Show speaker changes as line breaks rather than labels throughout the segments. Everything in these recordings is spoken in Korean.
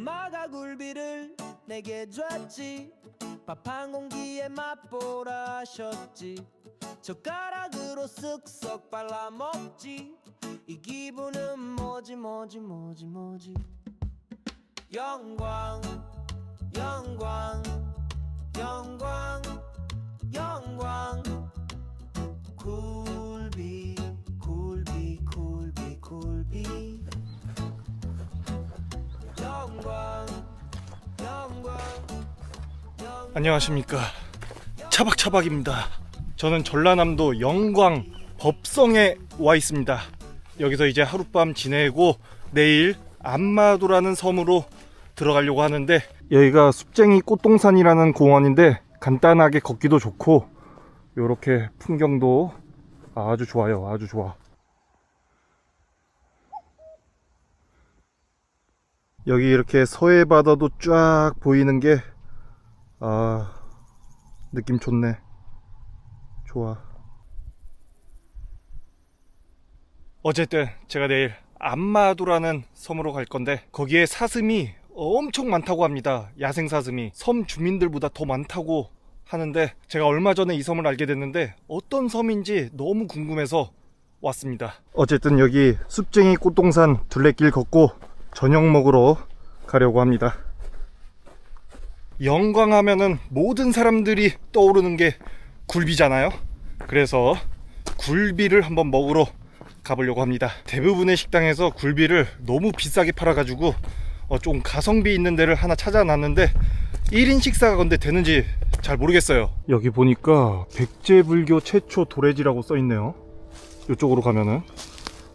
엄마가 굴비를 내게 줬지. 밥 한 공기에 맛보라 하셨지. 젓가락으로 쓱쓱 발라 먹지. 이 기분은 뭐지 뭐지 뭐지 뭐지. 영광 영광 영광 영광. 굴비 굴비 굴비 굴비
안녕하십니까. 차박차박입니다. 저는 전라남도 영광 법성에 와 있습니다. 여기서 이제 하룻밤 지내고 내일 안마도라는 섬으로 들어가려고 하는데 여기가 숲쟁이 꽃동산이라는 공원인데 간단하게 걷기도 좋고 이렇게 풍경도 아주 좋아요. 아주 좋아 여기 이렇게 서해 바다도 쫙 보이는 게 아, 느낌 좋네. 좋아. 어쨌든 제가 내일 안마도라는 섬으로 갈 건데 거기에 사슴이 엄청 많다고 합니다. 야생 사슴이 섬 주민들보다 더 많다고 하는데 제가 얼마 전에 이 섬을 알게 됐는데 어떤 섬인지 너무 궁금해서 왔습니다. 어쨌든 여기 숲쟁이 꽃동산 둘레길 걷고 저녁 먹으러 가려고 합니다. 영광하면은 모든 사람들이 떠오르는 게 굴비잖아요. 그래서 굴비를 한번 먹으러 가보려고 합니다. 대부분의 식당에서 굴비를 너무 비싸게 팔아가지고 어, 좀 가성비 있는 데를 하나 찾아놨는데 1인 식사가 근데 되는지 잘 모르겠어요. 여기 보니까 백제불교 최초 도래지라고 써 있네요. 이쪽으로 가면은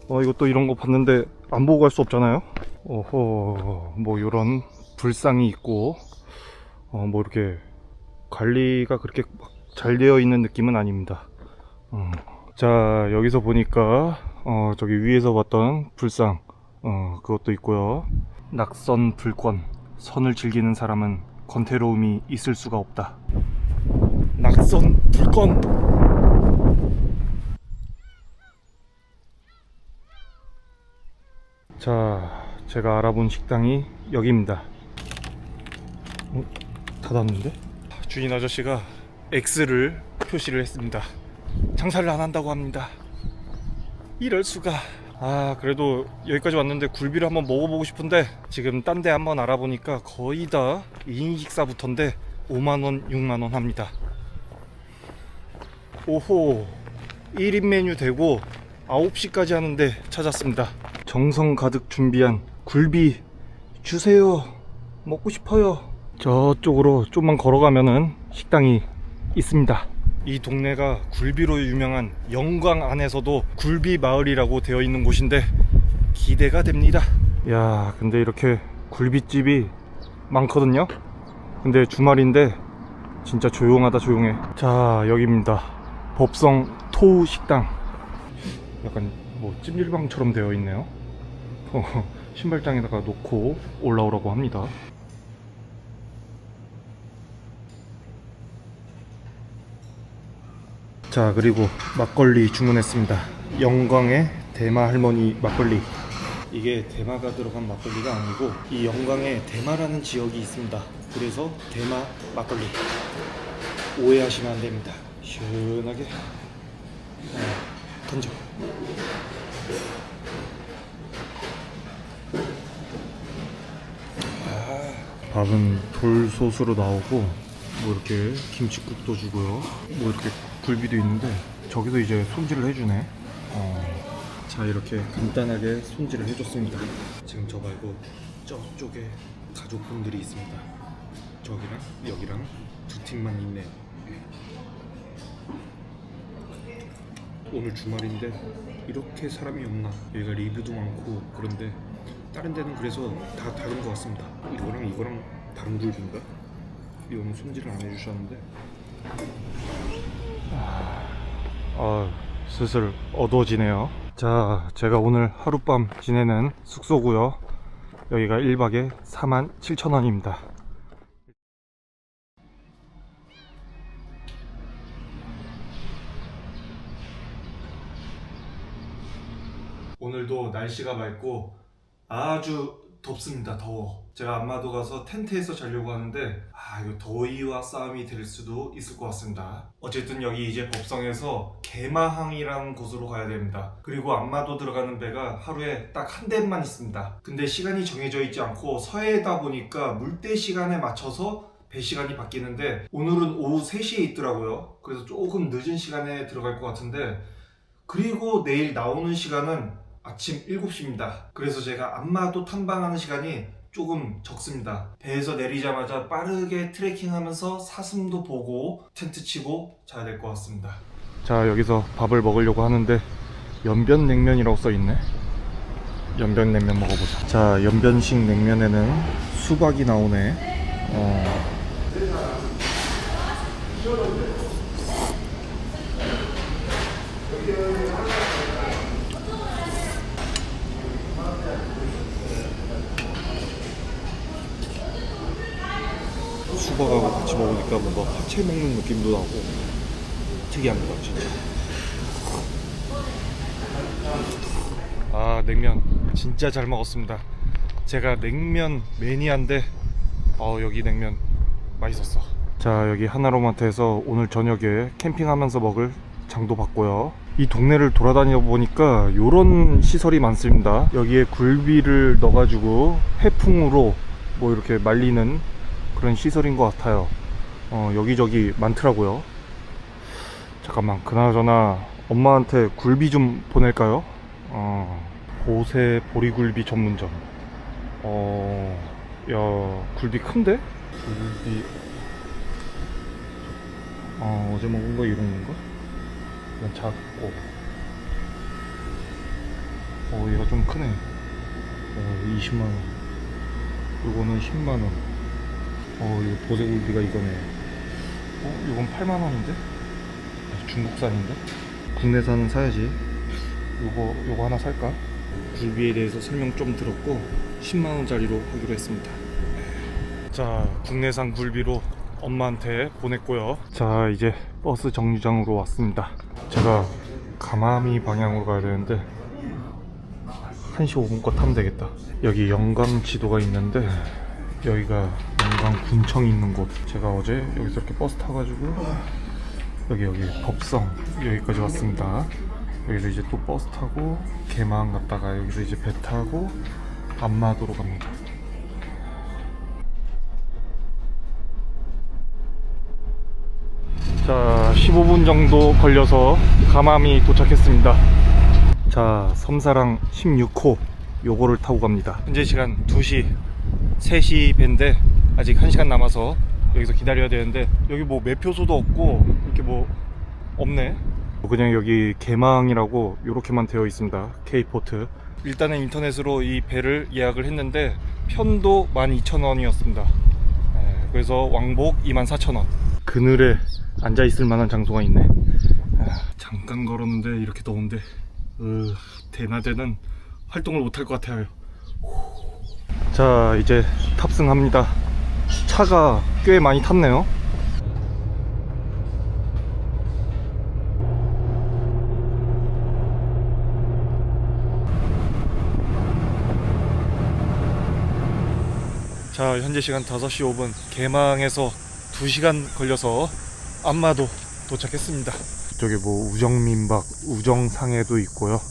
어 이것도 이런 거 봤는데 안 보고 갈 수 없잖아요. 어허 뭐 이런 불상이 있고 어, 뭐 이렇게 관리가 그렇게 막잘 되어 있는 느낌은 아닙니다. 음. 자, 여기서 보니까 어, 저기 위에서 봤던 불상 어, 그것도 있고요. 낙선 불권 선을 즐기는 사람은 권태로움이 있을 수가 없다. 낙선 불권 자, 제가 알아본 식당이 여기입니다. 어? 닫았는데? 주인 아저씨가 X를 표시를 했습니다. 장사를 안 한다고 합니다. 이럴 수가. 아, 그래도 여기까지 왔는데 굴비를 한번 먹어보고 싶은데 지금 딴 데 한번 알아보니까 거의 다 2인 식사부터인데 5만원, 6만원 합니다. 오호, 1인 메뉴 되고 9시까지 하는데 찾았습니다. 정성 가득 준비한 굴비 주세요. 먹고 싶어요. 저쪽으로 좀만 걸어가면은 식당이 있습니다. 이 동네가 굴비로 유명한 영광 안에서도 굴비 마을이라고 되어 있는 곳인데 기대가 됩니다. 야, 근데 이렇게 굴비집이 많거든요. 근데 주말인데 진짜 조용하다 조용해. 자, 여기입니다. 법성 토우 식당. 약간 뭐 찜질방처럼 되어 있네요. 어, 신발장에다가 놓고 올라오라고 합니다. 자 그리고 막걸리 주문했습니다. 영광의 대마 할머니 막걸리. 이게 대마가 들어간 막걸리가 아니고 이 영광에 대마라는 지역이 있습니다. 그래서 대마 막걸리. 오해하시면 안 됩니다. 시원하게. 어, 던져 밥은 돌소스로 나오고 뭐 이렇게 김치국도 주고요. 뭐 이렇게 굴비도 있는데 저기도 이제 손질을 해주네. 어, 자 이렇게 간단하게 손질을 해줬습니다. 지금 저 말고 저쪽에 가족분들이 있습니다. 저기랑 여기랑 두 팀만 있네요. 오늘 주말인데 이렇게 사람이 없나? 여기가 리뷰도 많고 그런데 다른 데는 그래서 다 다른 것 같습니다. 이거랑 이거랑 다른 굴비인가? 이거는 손질을 안 해주셨는데 아 슬슬 어두워지네요 자 제가 오늘 하룻밤 지내는 숙소고요 여기가 1박에 47,000원입니다 오늘도 날씨가 맑고 아주 덥습니다. 더워. 제가 안마도 가서 텐트에서 자려고 하는데 아 이거 더위와 싸움이 될 수도 있을 것 같습니다. 어쨌든 여기 이제 법성에서 개마항이라는 곳으로 가야 됩니다. 그리고 안마도 들어가는 배가 하루에 딱 한 대만 있습니다. 근데 시간이 정해져 있지 않고 서해다 보니까 물때 시간에 맞춰서 배 시간이 바뀌는데 오늘은 오후 3시에 있더라고요. 그래서 조금 늦은 시간에 들어갈 것 같은데 그리고 내일 나오는 시간은 아침 7시입니다. 그래서 제가 안마도 탐방하는 시간이 조금 적습니다. 배에서 내리자마자 빠르게 트레킹하면서 사슴도 보고 텐트 치고 자야 될 것 같습니다. 자 여기서 밥을 먹으려고 하는데 연변 냉면이라고 써있네. 연변 냉면 먹어보자. 자 연변식 냉면에는 수박이 나오네. 어. 수박하고 같이 먹으니까 뭔가 화채 먹는 느낌도 나고 특이합니다 진짜 아 냉면. 진짜 잘 먹었습니다. 제가 냉면 매니아인데 어 여기 냉면 맛있었어. 자 여기 하나로마트에서 오늘 저녁에 캠핑하면서 먹을 장도 봤고요. 이 동네를 돌아다녀 보니까 요런 시설이 많습니다. 여기에 굴비를 넣어가지고 해풍으로 뭐 이렇게 말리는 그런 시설인 것 같아요. 어, 여기저기 많더라고요. 잠깐만, 그나저나 엄마한테 굴비 좀 보낼까요? 어, 보세 보리굴비 전문점. 어, 야, 굴비 큰데? 굴비. 어, 어제 먹은 거 이런 건가? 이건 작고. 어, 얘가 좀 크네. 어, 20만원. 요거는 10만원. 어, 이거 보세굴비가 이거네. 어, 이건 8만 원인데? 아, 중국산인데? 국내산 사야지. 요거 요거 하나 살까? 굴비에 대해서 설명 좀 들었고 10만 원짜리로 하기로 했습니다. 자, 국내산 굴비로 엄마한테 보냈고요. 자, 이제 버스 정류장으로 왔습니다. 제가 가마미 방향으로 가야 되는데 1시 5분 거 타면 되겠다. 여기 영광 지도가 있는데 여기가 영광 군청이 있는 곳. 제가 어제 여기서 이렇게 버스 타가지고 여기 여기 법성 여기까지 왔습니다. 여기서 이제 또 버스 타고 개마항 갔다가 여기서 이제 배 타고 안마도로 갑니다. 자, 15분 정도 걸려서 가마미 도착했습니다. 자, 섬사랑 16호 요거를 타고 갑니다. 현재 시간 2시 3시 밴데 아직 1시간 남아서 여기서 기다려야 되는데 여기 뭐 매표소도 없고 이렇게 뭐 없네. 그냥 여기 개망이라고 이렇게만 되어 있습니다. K포트. 일단은 인터넷으로 이 배를 예약을 했는데 편도 12,000원이었습니다. 그래서 왕복 24,000원. 그늘에 앉아 있을 만한 장소가 있네. 아, 잠깐 걸었는데 이렇게 더운데. 으, 대낮에는 활동을 못할 것 같아요. 자 이제 탑승합니다 차가 꽤 많이 탔네요. 자 현재 시간 5시 5분. 개망에서 2시간 걸려서 안마도 도착했습니다. 저기 뭐 우정민박 우정상해도 있고요.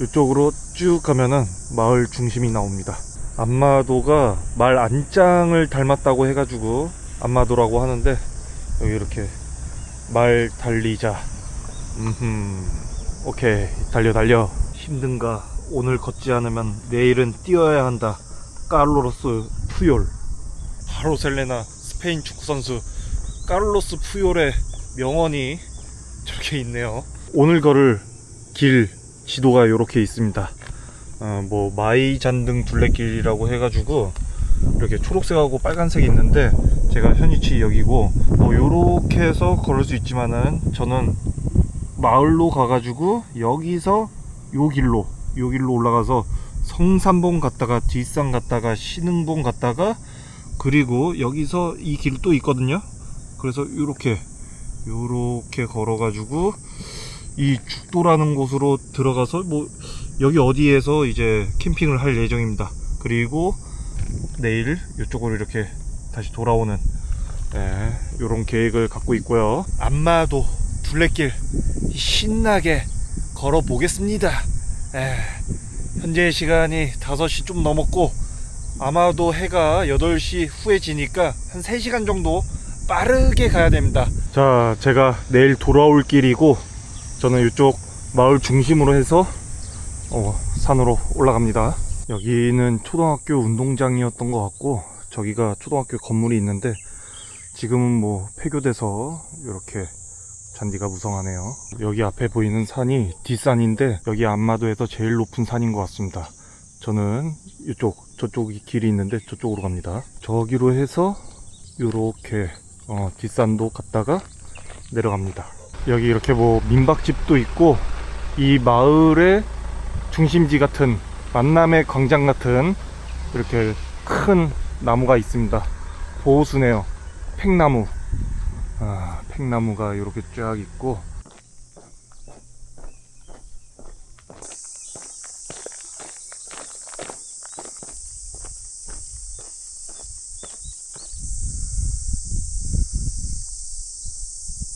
이쪽으로 쭉 가면은 마을 중심이 나옵니다 안마도가 말 안장을 닮았다고 해가지고 안마도라고 하는데 여기 이렇게 말 달리자. 음흠. 오케이. 달려 달려. 힘든가 오늘 걷지 않으면 내일은 뛰어야 한다. 까를로스 푸yor 바로셀레나 스페인 축구선수. 까를로스 푸yor의 명언이 저렇게 있네요. 오늘 걸을 길 지도가 이렇게 있습니다 어, 뭐 마이 잔등 둘레길이라고 해가지고 이렇게 초록색하고 빨간색이 있는데 제가 현위치 여기고 뭐 요렇게 해서 걸을 수 있지만은 저는 마을로 가가지고 여기서 요 길로 요 길로 올라가서 성산봉 갔다가 뒷산 갔다가 신흥봉 갔다가 그리고 여기서 이 길 또 있거든요. 그래서 요렇게 요렇게 걸어가지고 이 죽도라는 곳으로 들어가서 뭐 여기 어디에서 이제 캠핑을 할 예정입니다. 그리고 내일 이쪽으로 이렇게 다시 돌아오는 네, 이런 계획을 갖고 있고요. 안마도 둘레길 신나게 걸어 보겠습니다. 예, 현재 시간이 5시 좀 넘었고 아마도 해가 8시 후에 지니까 한 3시간 정도 빠르게 가야 됩니다. 자, 제가 내일 돌아올 길이고 저는 이쪽 마을 중심으로 해서 어, 산으로 올라갑니다. 여기는 초등학교 운동장이었던 것 같고 저기가 초등학교 건물이 있는데 지금은 뭐 폐교돼서 이렇게 잔디가 무성하네요. 여기 앞에 보이는 산이 뒷산인데 여기 안마도에서 제일 높은 산인 것 같습니다. 저는 이쪽 저쪽 길이 있는데 저쪽으로 갑니다. 저기로 해서 이렇게 어, 뒷산도 갔다가 내려갑니다. 여기 이렇게 뭐 민박집도 있고 이 마을의 중심지 같은 만남의 광장 같은 이렇게 큰 나무가 있습니다. 보호수네요. 팽나무. 아, 팽나무가 이렇게 쫙 있고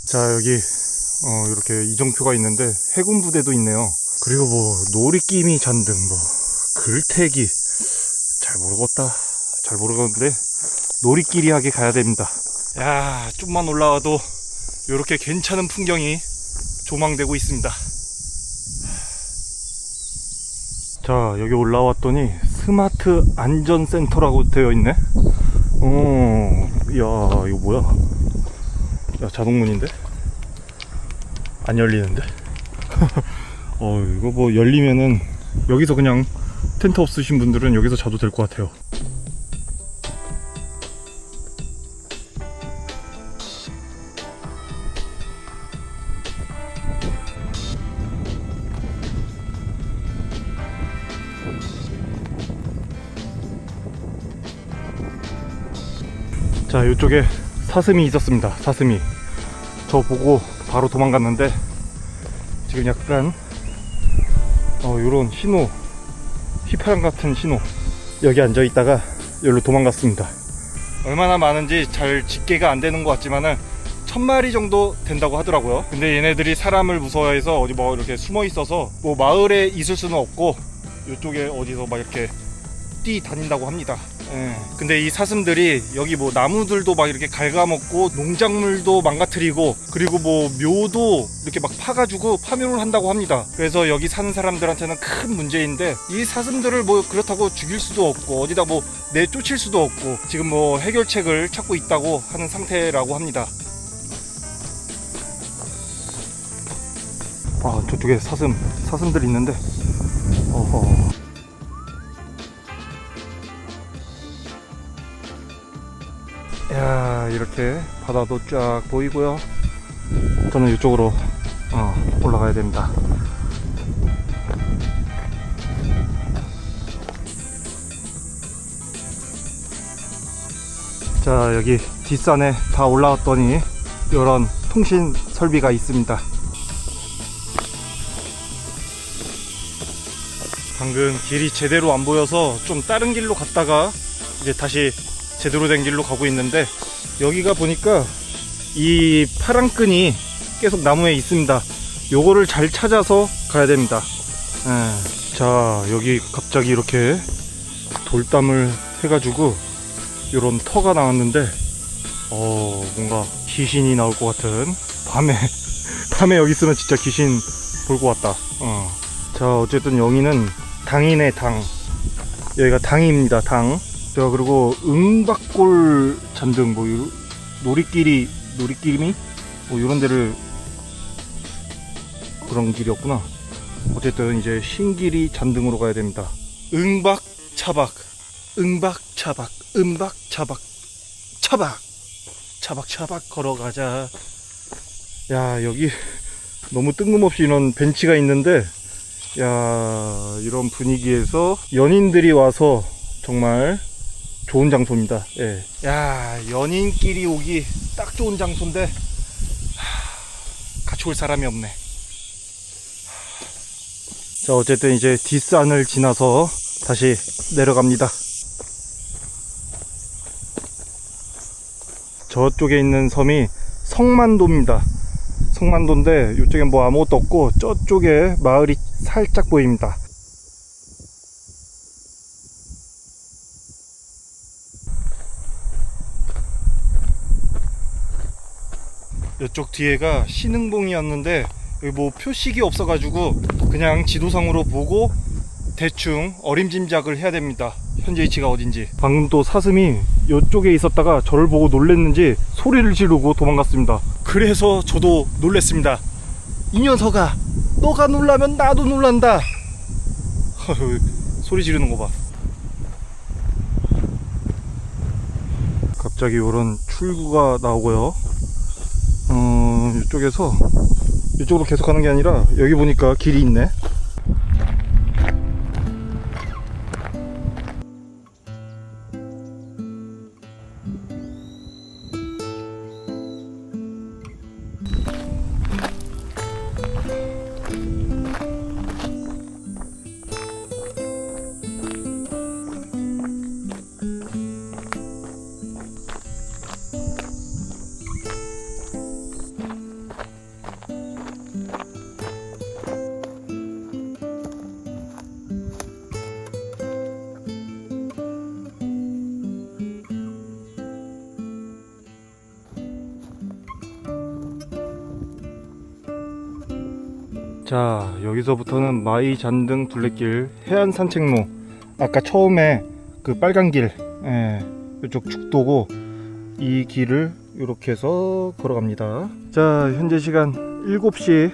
자 여기 어, 이렇게 이정표가 있는데 해군 부대도 있네요. 그리고 뭐 놀이기미 잔등 뭐 글태기 잘 모르겠다. 잘 모르겠는데 놀이끼리 하게 가야 됩니다. 야 좀만 올라와도 이렇게 괜찮은 풍경이 조망되고 있습니다. 자 여기 올라왔더니 스마트 안전센터라고 되어 있네. 어, 야 이거 뭐야? 야 자동문인데? 안 열리는데? 어 이거 뭐 열리면은 여기서 그냥 텐트 없으신 분들은 여기서 자도 될 것 같아요. 자 이쪽에 사슴이 있었습니다 사슴이 저 보고 바로 도망갔는데 지금 약간 어 요런 신호 휘파람 같은 신호 여기 앉아 있다가 여기로 도망갔습니다. 얼마나 많은지 잘 집계가 안 되는 것 같지만은 천 마리 정도 된다고 하더라고요. 근데 얘네들이 사람을 무서워해서 어디 뭐 이렇게 숨어 있어서 뭐 마을에 있을 수는 없고 이쪽에 어디서 막 이렇게 뛰 다닌다고 합니다 예. 근데 이 사슴들이 여기 뭐 나무들도 막 이렇게 갉아먹고 농작물도 망가뜨리고 그리고 뭐 묘도 이렇게 막 파가지고 파묘를 한다고 합니다. 그래서 여기 사는 사람들한테는 큰 문제인데 이 사슴들을 뭐 그렇다고 죽일 수도 없고 어디다 뭐 내쫓을 수도 없고 지금 뭐 해결책을 찾고 있다고 하는 상태라고 합니다. 아 저쪽에 사슴 사슴들 있는데 어허. 야 이렇게 바다도 쫙 보이고요. 저는 이쪽으로 어, 올라가야 됩니다. 자 여기 뒷산에 다 올라왔더니 이런 통신 설비가 있습니다. 방금 길이 제대로 안 보여서 좀 다른 길로 갔다가 이제 다시 제대로 된 길로 가고 있는데 여기가 보니까 이 파란 끈이 계속 나무에 있습니다. 요거를 잘 찾아서 가야 됩니다. 예. 자 여기 갑자기 이렇게 돌담을 해가지고 이런 터가 나왔는데 어 뭔가 귀신이 나올 것 같은 밤에 밤에 여기 있으면 진짜 귀신 볼 것 같다. 어. 자 어쨌든 여기는 당이네 당 여기가 당입니다 당. 자 그리고 응박골 잔등 뭐 요- 놀이끼리 놀이끼리 뭐 이런 데를 그런 길이었구나. 어쨌든 이제 신길이 잔등으로 가야 됩니다. 응박 차박. 응박 차박. 응박 차박. 차박. 차박 차박 걸어가자. 야 여기 너무 뜬금없이 이런 벤치가 있는데 야 이런 분위기에서 연인들이 와서 정말 좋은 장소입니다. 예. 야, 연인끼리 오기 딱 좋은 장소인데 하, 같이 올 사람이 없네. 자, 어쨌든 이제 뒷산을 지나서 다시 내려갑니다. 저쪽에 있는 섬이 성만도입니다. 성만도인데 이쪽엔 뭐 아무것도 없고 저쪽에 마을이 살짝 보입니다. 이쪽 뒤에가 신흥봉이었는데 여기 뭐 표식이 없어가지고 그냥 지도상으로 보고 대충 어림짐작을 해야 됩니다. 현재 위치가 어딘지. 방금 또 사슴이 이쪽에 있었다가 저를 보고 놀랬는지 소리를 지르고 도망갔습니다. 그래서 저도 놀랬습니다. 이 녀석아, 너가 놀라면 나도 놀란다. 소리 지르는 거 봐. 갑자기 이런 출구가 나오고요. 어, 이쪽에서 이쪽으로 계속 가는 게 아니라 여기 보니까 길이 있네. 자 여기서부터는 마이 잔등 둘레길 해안 산책로. 아까 처음에 그 빨간 길 예, 이쪽 죽도고 이 길을 이렇게 해서 걸어갑니다. 자 현재 시간 7시.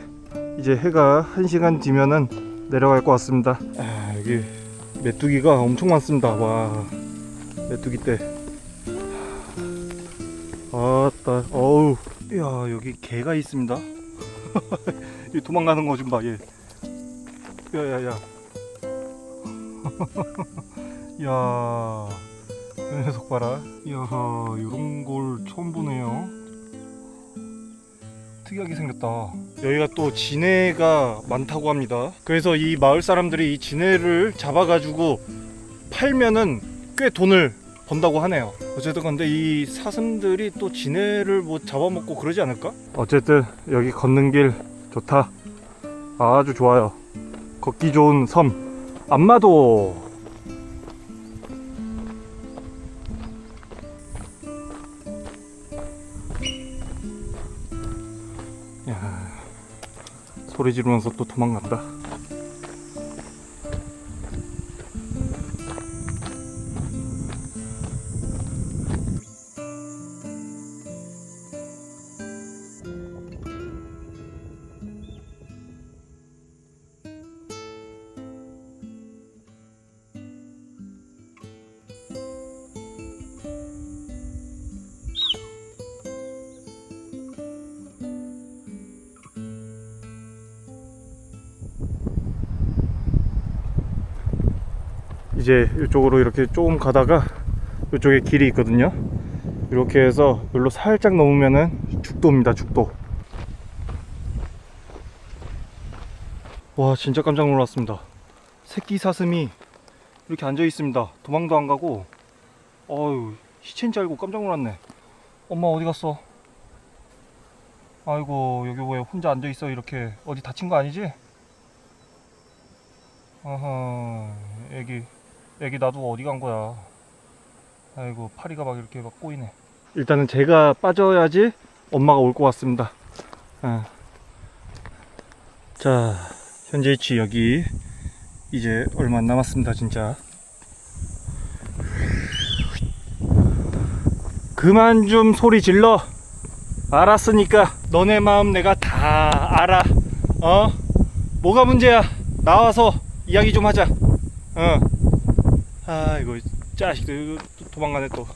이제 해가 1시간 뒤면은 내려갈 것 같습니다. 아, 여기 메뚜기가 엄청 많습니다. 와 메뚜기 때. 아따 어우. 야 여기 개가 있습니다 이 도망가는 거 좀 봐, 얘. 야 야 야. 야, 이 녀석 봐라. 이야, 이런 걸 처음 보네요. 특이하게 생겼다. 여기가 또 진해가 많다고 합니다. 그래서 이 마을 사람들이 이 진해를 잡아가지고 팔면은 꽤 돈을 번다고 하네요. 어쨌든 근데 이 사슴들이 또 진해를 뭐 잡아먹고 그러지 않을까? 어쨌든 여기 걷는 길 좋다. 아주 좋아요. 걷기 좋은 섬 안마도. 야, 소리 지르면서 또 도망간다. 이제 이쪽으로 이렇게 조금 가다가 이쪽에 길이 있거든요. 이렇게 해서 여기로 살짝 넘으면은 죽도입니다. 죽도. 와 진짜 깜짝 놀랐습니다. 새끼 사슴이 이렇게 앉아 있습니다. 도망도 안 가고. 어유 시체인 줄 알고 깜짝 놀랐네. 엄마 어디 갔어? 아이고 여기 왜 혼자 앉아 있어 이렇게 어디 다친 거 아니지? 아하 애기 애기 나도 어디 간 거야? 아이고 파리가 막 이렇게 막 꼬이네. 일단은 제가 빠져야지 엄마가 올 것 같습니다. 아. 자 현재 위치 여기 이제 얼마 안 남았습니다 진짜. 그만 좀 소리 질러. 알았으니까 너네 마음 내가 다 알아. 어? 뭐가 문제야? 나와서 이야기 좀 하자. 어 아 이거 또 도망가네 또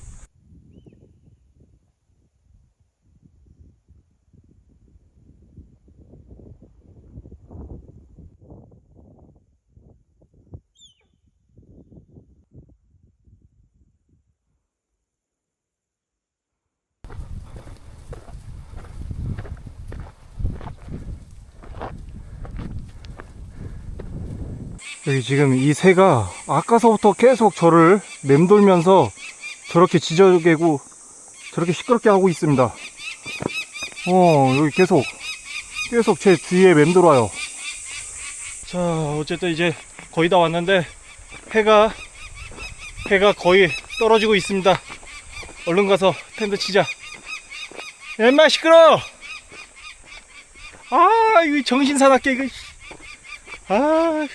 여기 지금 이 새가 아까서부터 계속 저를 맴돌면서 저렇게 지저개고 저렇게 시끄럽게 하고 있습니다. 어, 여기 계속, 계속 제 뒤에 맴돌아요. 자, 어쨌든 이제 거의 다 왔는데 해가, 해가 거의 떨어지고 있습니다. 얼른 가서 텐트 치자. 엠마 시끄러! 아, 이거 정신 사납게 이거. 아.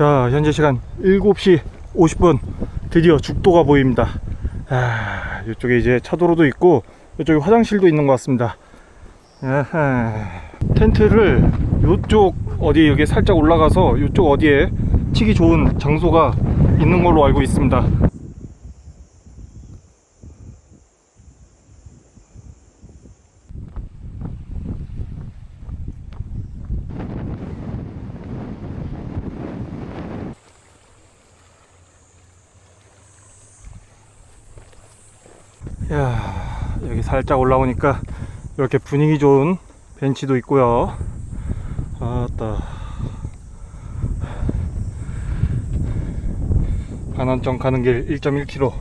자, 현재 시간 7시 50분. 드디어 죽도가 보입니다. 아, 이쪽에 이제 차도로도 있고, 이쪽에 화장실도 있는 것 같습니다. 아하. 텐트를 이쪽 어디 여기 살짝 올라가서 이쪽 어디에 치기 좋은 장소가 있는 걸로 알고 있습니다. 야 여기 살짝 올라오니까 이렇게 분위기 좋은 벤치도 있고요. 아따. 반환점 가는 길 1.1km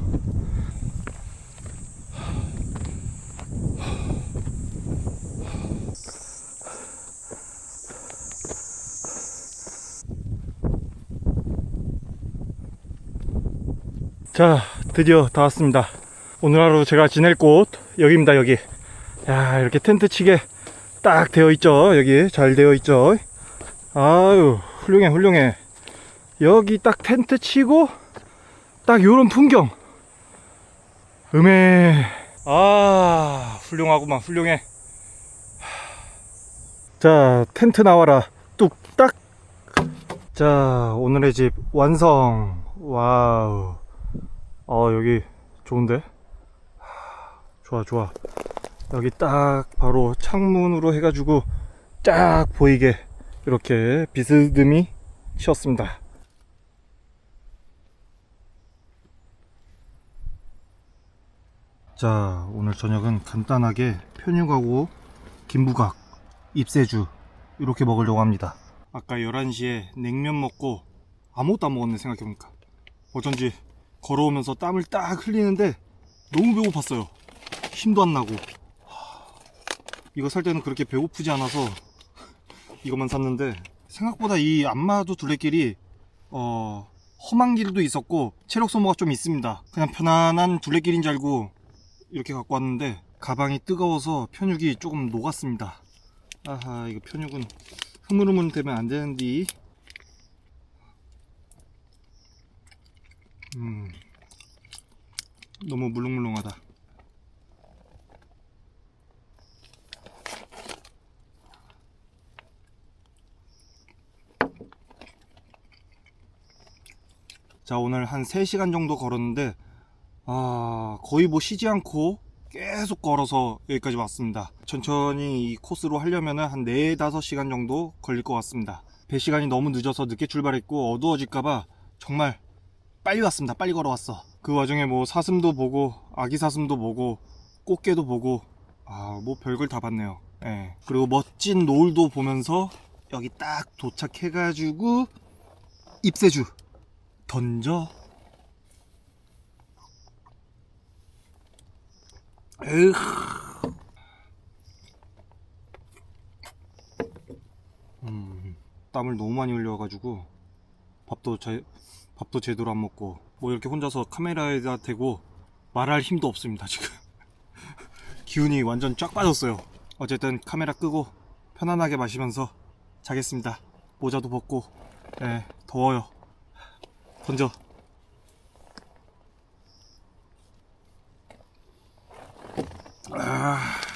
자 드디어 다 왔습니다 오늘 하루 제가 지낼 곳 여기입니다 여기. 야 이렇게 텐트 치게 딱 되어 있죠? 여기 잘 되어 있죠? 아유 훌륭해 훌륭해. 여기 딱 텐트 치고 딱 요런 풍경. 음에 아 훌륭하구만 훌륭해. 자 텐트 나와라. 뚝딱. 자 오늘의 집 완성. 와우. 어 여기 좋은데 좋아 좋아. 여기 딱 바로 창문으로 해가지고 쫙 보이게 이렇게 비스듬히 치웠습니다. 자 오늘 저녁은 간단하게 편육하고 김부각 입새주 이렇게 먹으려고 합니다. 아까 11시에 냉면 먹고 아무것도 안 먹었네 생각해보니까. 어쩐지 걸어오면서 땀을 딱 흘리는데 너무 배고팠어요 힘도 안 나고. 이거 살 때는 그렇게 배고프지 않아서 이것만 샀는데 생각보다 이 안마도 둘레길이 어 험한 길도 있었고 체력 소모가 좀 있습니다. 그냥 편안한 둘레길인 줄 알고 이렇게 갖고 왔는데 가방이 뜨거워서 편육이 조금 녹았습니다. 아하 이거 편육은 흐물흐물 되면 안 되는데 음 너무 물렁물렁하다 자 오늘 한 3시간 정도 걸었는데 아 거의 뭐 쉬지 않고 계속 걸어서 여기까지 왔습니다. 천천히 이 코스로 하려면 한 4, 5시간 정도 걸릴 것 같습니다. 배 시간이 너무 늦어서 늦게 출발했고 어두워질까봐 정말 빨리 왔습니다. 빨리 걸어왔어. 그 와중에 뭐 사슴도 보고 아기 사슴도 보고 꽃게도 보고 아 뭐 별걸 다 봤네요. 예. 그리고 멋진 노을도 보면서 여기 딱 도착해가지고 입새주 던져? 에휴 음, 땀을 너무 많이 흘려가지고 밥도 제, 밥도 제대로 안 먹고 뭐 이렇게 혼자서 카메라에다 대고 말할 힘도 없습니다 지금. 기운이 완전 쫙 빠졌어요. 어쨌든 카메라 끄고 편안하게 마시면서 자겠습니다. 모자도 벗고 예 더워요 던져 아.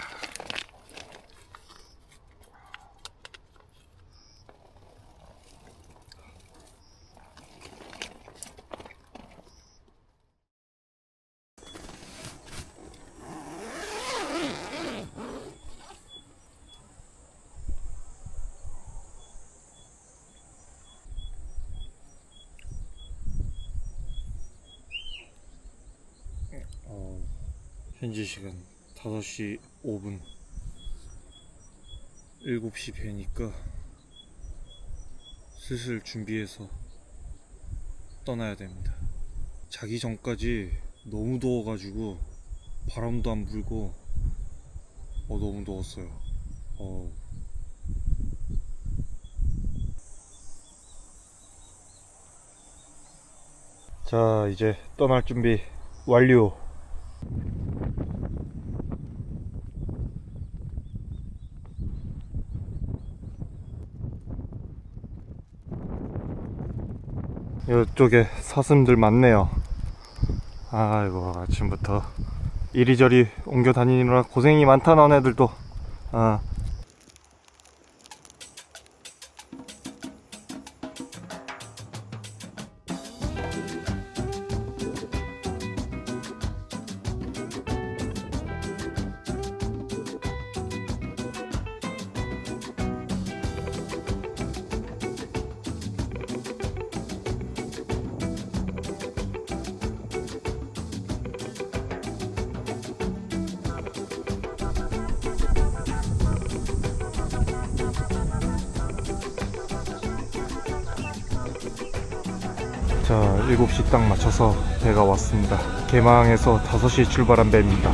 현지 시간 5시 5분 7시 배니까 슬슬 준비해서 떠나야 됩니다. 자기 전까지 너무 더워가지고 바람도 안 불고 어 너무 더웠어요. 어. 자 이제 떠날 준비 완료. 이쪽에 사슴들 많네요. 아이고 아침부터 이리저리 옮겨 다니느라 고생이 많다 너네들도. 아. 자, 7시 딱 맞춰서 배가 왔습니다. 개망에서 5시 출발한 배입니다.